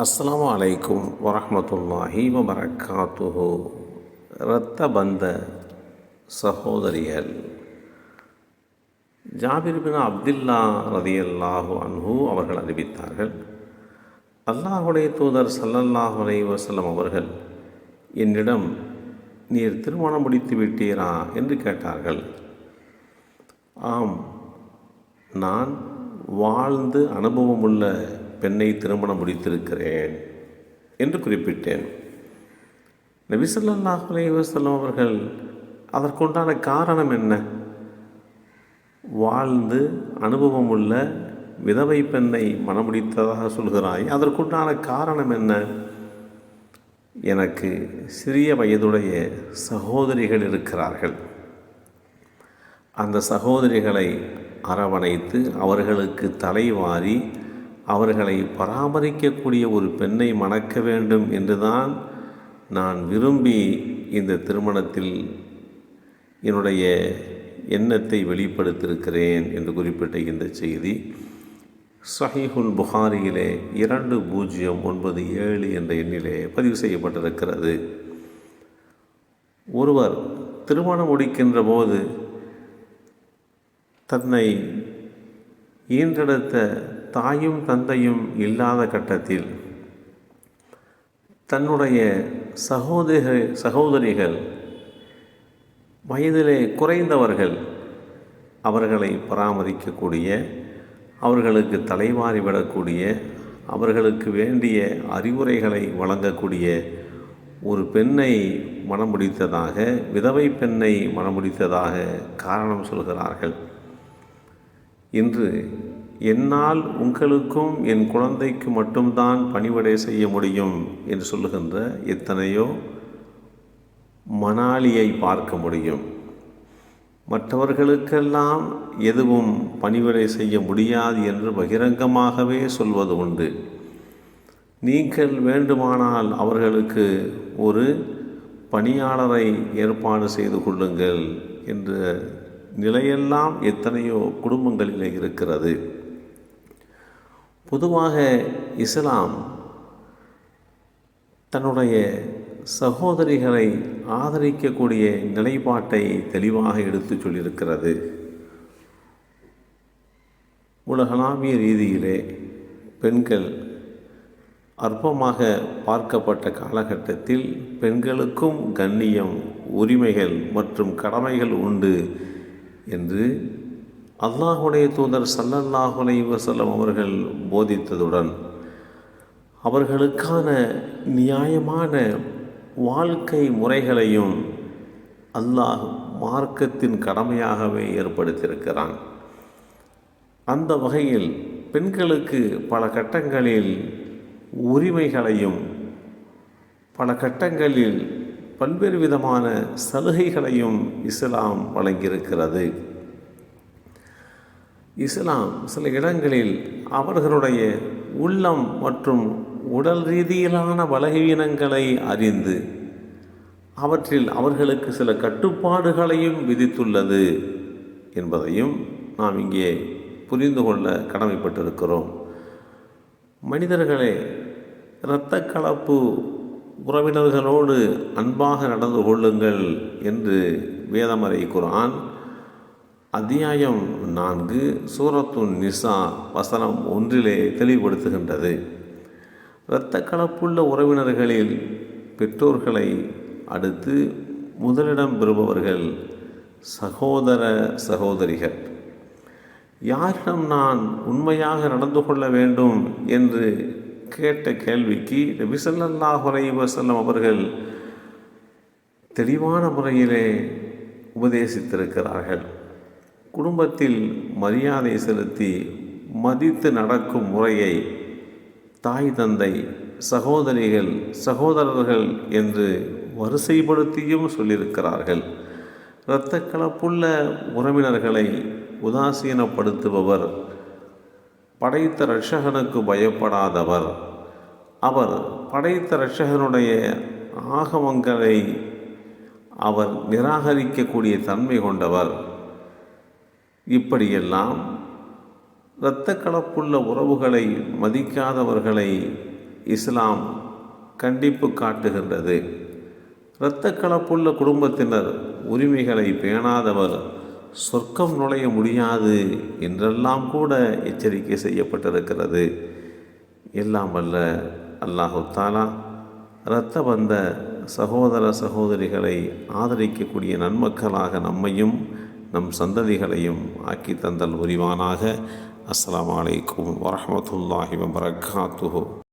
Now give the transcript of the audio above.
அஸ்ஸலாமு அலைக்கும் வரஹ்மத்துல்லாஹி வபரகாத்துஹு இரத்த பந்த சகோதரிகள் ஜாபிர் பின் அப்துல்லா ரதியல்லாஹு அன்ஹு அவர்கள் அறிவித்தார்கள் அல்லாஹுடைய தூதர் ஸல்லல்லாஹு அலை வசலம் அவர்கள் என்னிடம் நீர் திருமணம் முடித்து விட்டீரா? என்று கேட்டார்கள். ஆம் நான் வாழ்ந்து அனுபவமுள்ள பெண்ணை திருமணம் முடித்திருக்கிறேன் என்று குறிப்பிட்டேன். நபிசல்லாஹ் அலைவசல்லம் அவர்கள் அதற்குண்டான காரணம் என்ன? வாழ்ந்து அனுபவமுள்ள விதவை பெண்ணை மணமுடித்ததாக சொல்கிறாய். அதற்குண்டான காரணம் என்ன? எனக்கு சிறிய வயதுடைய சகோதரிகள் இருக்கிறார்கள். அந்த சகோதரிகளை அரவணைத்து அவர்களுக்கு தலைவாரி அவர்களை பராமரிக்கக்கூடிய ஒரு பெண்ணை மணக்க வேண்டும் என்றுதான் நான் விரும்பி இந்த திருமணத்தில் என்னுடைய எண்ணத்தை வெளிப்படுத்தியிருக்கிறேன் என்று குறிப்பிட்ட இந்த செய்தி சஹிஹுல் புகாரியிலே இரண்டு பூஜ்ஜியம் ஒன்பது ஏழு என்ற எண்ணிலே பதிவு செய்யப்பட்டிருக்கிறது. ஒருவர் திருமணம் முடிக்கின்ற போது தன்னை ஈன்றெடுத்த தாயும் தந்தையும் இல்லாத கட்டத்தில் தன்னுடைய சகோதரி சகோதரிகள் வயதிலே குறைந்தவர்கள் அவர்களை பராமரிக்கக்கூடிய அவர்களுக்கு தலைவாரி விடக்கூடிய அவர்களுக்கு வேண்டிய அறிவுரைகளை வழங்கக்கூடிய ஒரு பெண்ணை மணமுடித்ததாக விதவை பெண்ணை மணமுடித்ததாக காரணம் சொல்கிறார்கள். இன்று என்னால் உங்களுக்கும் என் குழந்தைக்கு மட்டும்தான் பணிவிடை செய்ய முடியும் என்று சொல்லுகின்ற எத்தனையோ மணாலியை பார்க்க முடியும். மற்றவர்களுக்கெல்லாம் எதுவும் பணிவிடை செய்ய முடியாது என்று பகிரங்கமாகவே சொல்வது உண்டு. நீங்கள் வேண்டுமானால் அவர்களுக்கு ஒரு பணியாளரை ஏற்பாடு செய்து கொள்ளுங்கள் என்ற நிலையெல்லாம் எத்தனையோ குடும்பங்களில் இருக்கிறது. பொதுவாக இஸ்லாம் தன்னுடைய சகோதரிகளை ஆதரிக்கக்கூடிய நிலைப்பாட்டை தெளிவாக எடுத்து சொல்லியிருக்கிறது. உலகளாவிய ரீதியிலே பெண்கள் அற்பமாக பார்க்கப்பட்ட காலகட்டத்தில் பெண்களுக்கும் கண்ணியம் உரிமைகள் மற்றும் கடமைகள் உண்டு என்று அல்லாஹுடைய தூதர் சல்லல்லாஹுலை வசல்லம் அவர்கள் போதித்ததுடன் அவர்களுக்கான நியாயமான வாழ்க்கை முறைகளையும் அல்லாஹ் மார்க்கத்தின் கடமையாகவே ஏற்படுத்தியிருக்கிறான். அந்த வகையில் பெண்களுக்கு பல கட்டங்களில் உரிமைகளையும் பல கட்டங்களில் பல்வேறு விதமான சலுகைகளையும் இஸ்லாம் வழங்கியிருக்கிறது. இஸ்லாம் சில இடங்களில் அவர்களுடைய உள்ளம் மற்றும் உடல் ரீதியிலான பலகீனங்களை அறிந்து அவற்றில் அவர்களுக்கு சில கட்டுப்பாடுகளையும் விதித்துள்ளது என்பதையும் நாம் இங்கே புரிந்து கொள்ள கடமைப்பட்டிருக்கிறோம். மனிதர்களே இரத்த கலப்பு உறவினர்களோடு அன்பாக நடந்து கொள்ளுங்கள் என்று வேதமறை குரான் அத்தியாயம் நான்கு சூரத்துன் நிசா வசனம் ஒன்றிலே தெளிவுபடுத்துகின்றது. இரத்த கலப்புள்ள உறவினர்களில் பெற்றோர்களை அடுத்து முதலிடம் பெறுபவர்கள் சகோதர சகோதரிகள். யாரிடம் நான் உண்மையாக நடந்து கொள்ள வேண்டும் என்று கேட்ட கேள்விக்கு நபிசல்லாஹ் செல்லம் அவர்கள் தெளிவான முறையிலே உபதேசித்திருக்கிறார்கள். குடும்பத்தில் மரியாதை செலுத்தி மதித்து நடக்கும் முறையை தாய் தந்தை சகோதரிகள் சகோதரர்கள் என்று வரிசைப்படுத்தியும் சொல்லியிருக்கிறார்கள். இரத்த கலப்புள்ள உறவினர்களை உதாசீனப்படுத்துபவர் படைத்த ரட்சகனுக்கு பயப்படாதவர். அவர் படைத்த ரட்சகனுடைய ஆகமங்களை அவர் நிராகரிக்கக்கூடிய தன்மை கொண்டவர். இப்படியெல்லாம் இரத்த கலப்புள்ள உறவுகளை மதிக்காதவர்களை இஸ்லாம் கண்டிப்பு காட்டுகின்றது. இரத்த கலப்புள்ள குடும்பத்தினர் உரிமைகளை பேணாதவர் சொர்க்கம் நுழைய முடியாது என்றெல்லாம் கூட எச்சரிக்கை செய்யப்பட்டிருக்கிறது. எல்லாம் வல்ல அல்லாஹு தாலா இரத்த வந்த சகோதர சகோதரிகளை ஆதரிக்கக்கூடிய நன்மக்களாக நம்மையும் நம் சந்ததிகளையும் ஆக்கி தந்தல் உரிவானாக அஸ்லாம் வலைக்கும் வரமத்துல்லாஹி வபரகாத்துஹு.